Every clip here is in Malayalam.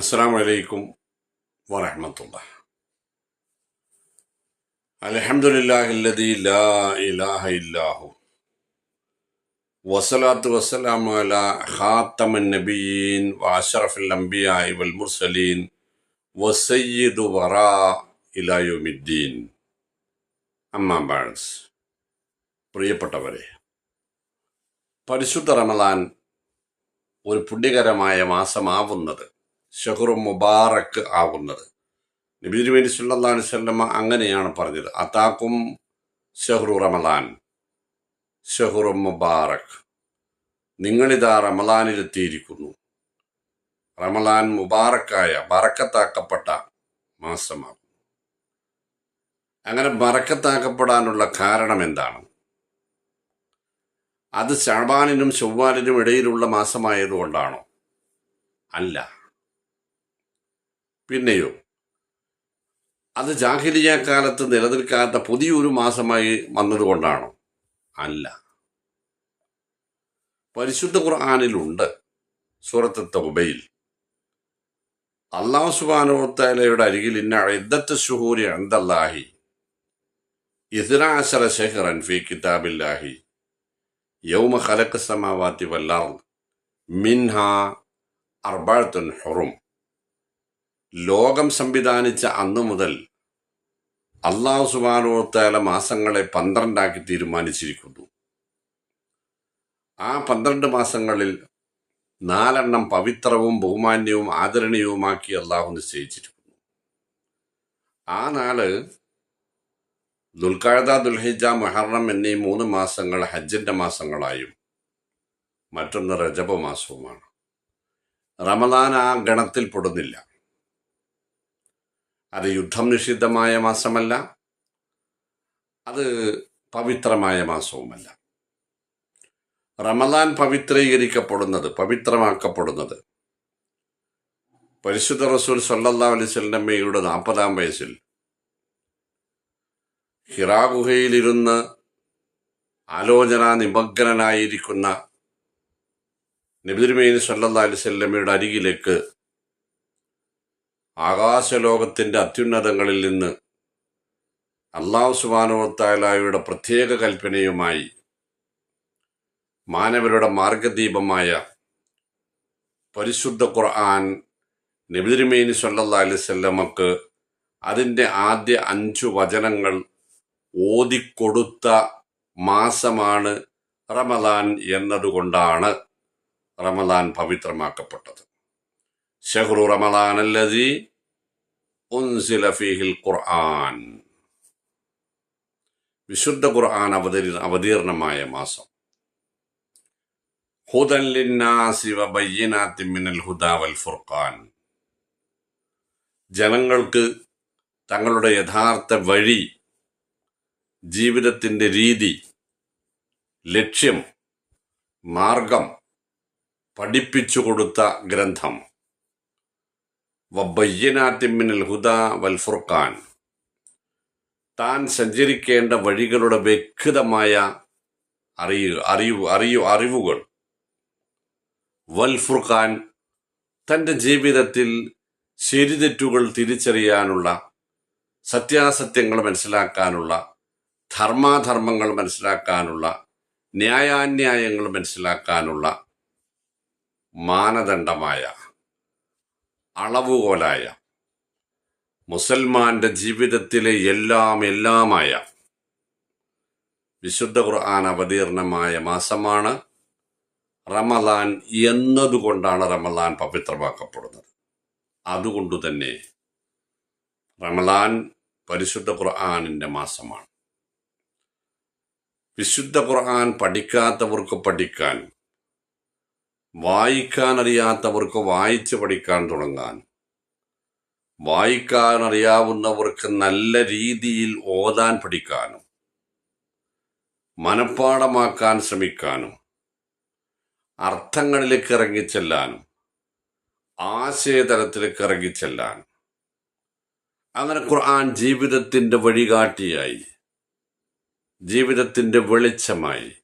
അസ്സാം വലൈക്കും വറഹമത്തുള്ള. ഇല്ലാഹു. വസലാത്തു വസ്സലാം അല നബിയീൻ വഅശറഫുൽ അംബിയായി വൽ മുർസലീൻ വസയ്യിദു വറ ഇലായുമിദ്ദീൻ അമ്മാ പ്രിയപ്പെട്ടവരെ പരിശുദ്ധ റമദാൻ ഒരു പുണ്യകരമായ മാസമാവുന്നത് ഷഹുറും മുബാറക്ക് ആവുന്നത്. നബീദിനു വേണ്ടി സുല്ലാ അലിസ്വല്ലമ്മ അങ്ങനെയാണ് പറഞ്ഞത്. അതാക്കും ഷഹുറു റമദാൻ. ഷഹുറു മുബാറക്. നിങ്ങളിതാ റമദാനിലെത്തിയിരിക്കുന്നു. റമദാൻ മുബാറക്കായ ബറക്കത്താക്കപ്പെട്ട മാസമാകും. അങ്ങനെ ബറക്കത്താക്കപ്പെടാനുള്ള കാരണം എന്താണ്? അത് ഷാബാനിനും ചൊവ്വാലിനും ഇടയിലുള്ള മാസമായതുകൊണ്ടാണോ? അല്ല. പിന്നെയോ? അത് ജാഹിലിയ കാലത്ത് നിലനിൽക്കാത്ത പുതിയൊരു മാസമായി വന്നതുകൊണ്ടാണോ? അല്ല. പരിശുദ്ധ ഖുർആാനിലുണ്ട് സൂറത്ത് തൗബയിൽ. അള്ളാഹു സുബാനോത്തലയുടെ അരികിൽ ഇന്ന ഇദ്ദത്ത് ഷുഹൂരി അന്തല്ലാഹി ഇസ്രാശര ഷെഹ്റൻ ഫി കിതാബില്ലാഹി യൗമ ഹലക്ക് സമാവാത്തി വല്ലാർ മിൻഹ അർബാഴത്തുൻ ഹുറും. ലോകം സംവിധാനിച്ച അന്നു മുതൽ അള്ളാഹു സുബാനുവത്താല മാസങ്ങളെ പന്ത്രണ്ടാക്കി തീരുമാനിച്ചിരിക്കുന്നു. ആ പന്ത്രണ്ട് മാസങ്ങളിൽ നാലെണ്ണം പവിത്രവും ബഹുമാന്യവും ആദരണീയവുമാക്കി അള്ളാഹു നിശ്ചയിച്ചിരിക്കുന്നു. ആ നാല് ദുൽഖാഴത ദുൽഹിജ മുഹറം എന്നീ മൂന്ന് മാസങ്ങൾ ഹജ്ജിന്റെ മാസങ്ങളായും മറ്റൊന്ന് റജബ മാസവുമാണ്. റമദാൻ ആ ഗണത്തിൽ പെടുന്നില്ല. അത് യുദ്ധം നിഷിദ്ധമായ മാസമല്ല അത് പവിത്രമായ മാസവുമല്ല. റമദാൻ പവിത്രീകരിക്കപ്പെടുന്നത് പവിത്രമാക്കപ്പെടുന്നത്. പരിശുദ്ധ റസൂൽ സല്ലാ അലിസ്വല്ലമ്മയുടെ നാൽപ്പതാം വയസ്സിൽ ഹിറാ ഗുഹയിലിരുന്ന് ആലോചന നിമഗ്നനായിരിക്കുന്ന നബിതിരുമേനി സല്ലാ അലിസ്വല്ലമ്മയുടെ അരികിലേക്ക് ആകാശലോകത്തിന്റെ അത്യുന്നതങ്ങളിൽ നിന്ന് അള്ളാഹു സുബാനുവത്തായാലയുടെ പ്രത്യേക കൽപ്പനയുമായി മാനവരുടെ മാർഗദീപമായ പരിശുദ്ധ ഖുർആൻ നബിതിരുമേനി സല്ലല്ലാ അലൈവല്ലമക്ക് അതിന്റെ ആദ്യ അഞ്ചു വചനങ്ങൾ ഓതിക്കൊടുത്ത മാസമാണ് റമദാൻ എന്നതുകൊണ്ടാണ് റമദാൻ പവിത്രമാക്കപ്പെട്ടത്. ഷഹ്റു റമലാൻ അല്ലതി ഉൻസില ഫീഹിൽ ഖുർആൻ വിശുദ്ധ ഖുർആൻ അവതരി അവതീർണമായ മാസം. ഹുദൻ ലിന്നാസി വബയ്യനാത്തി മിനൽ ഹുദാ വൽ ഫുർഖാൻ. ജനങ്ങൾക്ക് തങ്ങളുടെ യഥാർത്ഥ വഴി ജീവിതത്തിന്റെ രീതി ലക്ഷ്യം മാർഗം പഠിപ്പിച്ചു കൊടുത്ത ഗ്രന്ഥം. വബയ്യനാത്തിമിനൽ ഹുദ വൽ ഫുർഖാൻ. താൻ സഞ്ചരിക്കേണ്ട വഴികളുടെ വ്യക്തമായ അറിയ അറിയു അറിയു അറിവുകൾ. വൽ ഫുർഖാൻ തന്റെ ജീവിതത്തിൽ ശരിതെറ്റുകൾ തിരിച്ചറിയാനുള്ള സത്യാസത്യങ്ങൾ മനസ്സിലാക്കാനുള്ള ധർമാധർമ്മങ്ങൾ മനസ്സിലാക്കാനുള്ള ന്യായാന്യായങ്ങൾ മനസ്സിലാക്കാനുള്ള മാനദണ്ഡമായ അളവുകോലായ മുസൽമാന്റെ ജീവിതത്തിലെ എല്ലാം എല്ലാമായ വിശുദ്ധ ഖുർആൻ അവതീർണമായ മാസമാണ് റമദാൻ എന്നതുകൊണ്ടാണ് റമദാൻ പവിത്രമാക്കപ്പെടുന്നത്. അതുകൊണ്ട് തന്നെ റമദാൻ പരിശുദ്ധ ഖുർആാനിന്റെ മാസമാണ്. വിശുദ്ധ ഖുർആൻ പഠിക്കാത്തവർക്ക് പഠിക്കാൻ വായിക്കാൻ അറിയാത്തവർക്ക് വായിച്ചു പഠിക്കാൻ തുടങ്ങാൻ. വായിക്കാൻ അറിയാവുന്നവർക്ക് നല്ല രീതിയിൽ ഓതാൻ പഠിക്കാനും മനഃപ്പാടമാക്കാൻ ശ്രമിക്കാനും അർത്ഥങ്ങളിലേക്ക് ഇറങ്ങിച്ചെല്ലാനും ആശയതലത്തിലേക്ക് ഇറങ്ങിച്ചെല്ലാനും അങ്ങനെ ഖുർആൻ ജീവിതത്തിന്റെ വഴികാട്ടിയായി ജീവിതത്തിന്റെ വെളിച്ചമായി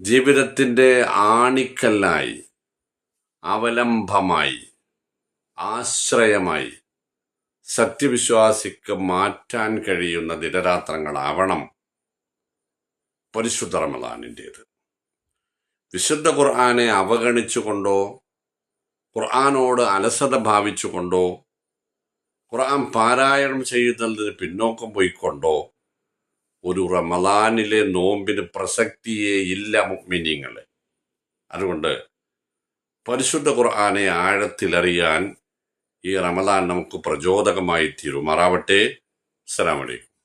ജീവിതത്തിന്റെ ആണിക്കല്ലായി അവലംബമായി ആശ്രയമായി സത്യവിശ്വാസിക്ക് മാറ്റാൻ കഴിയുന്ന ദിനരാത്രങ്ങളാവണം പരിശുദ്ധ റമദാനിന്റേത് വിശുദ്ധ ഖുർആാനെ അവഗണിച്ചുകൊണ്ടോ ഖുർആാനോട് അലസത ഭാവിച്ചുകൊണ്ടോ ഖുർആൻ പാരായണം ചെയ്യുന്നതിന് പിന്നോക്കം പോയിക്കൊണ്ടോ ഒരു റമലാനിലെ നോമ്പിന് പ്രസക്തിയേ ഇല്ല മിനിങ്ങൾ അതുകൊണ്ട് പരിശുദ്ധ ഖുർആാനെ ആഴത്തിലറിയാൻ ഈ റമലാൻ നമുക്ക് പ്രചോദകമായി തീരുമാറാവട്ടെ അസ്സാം അലൈക്കും.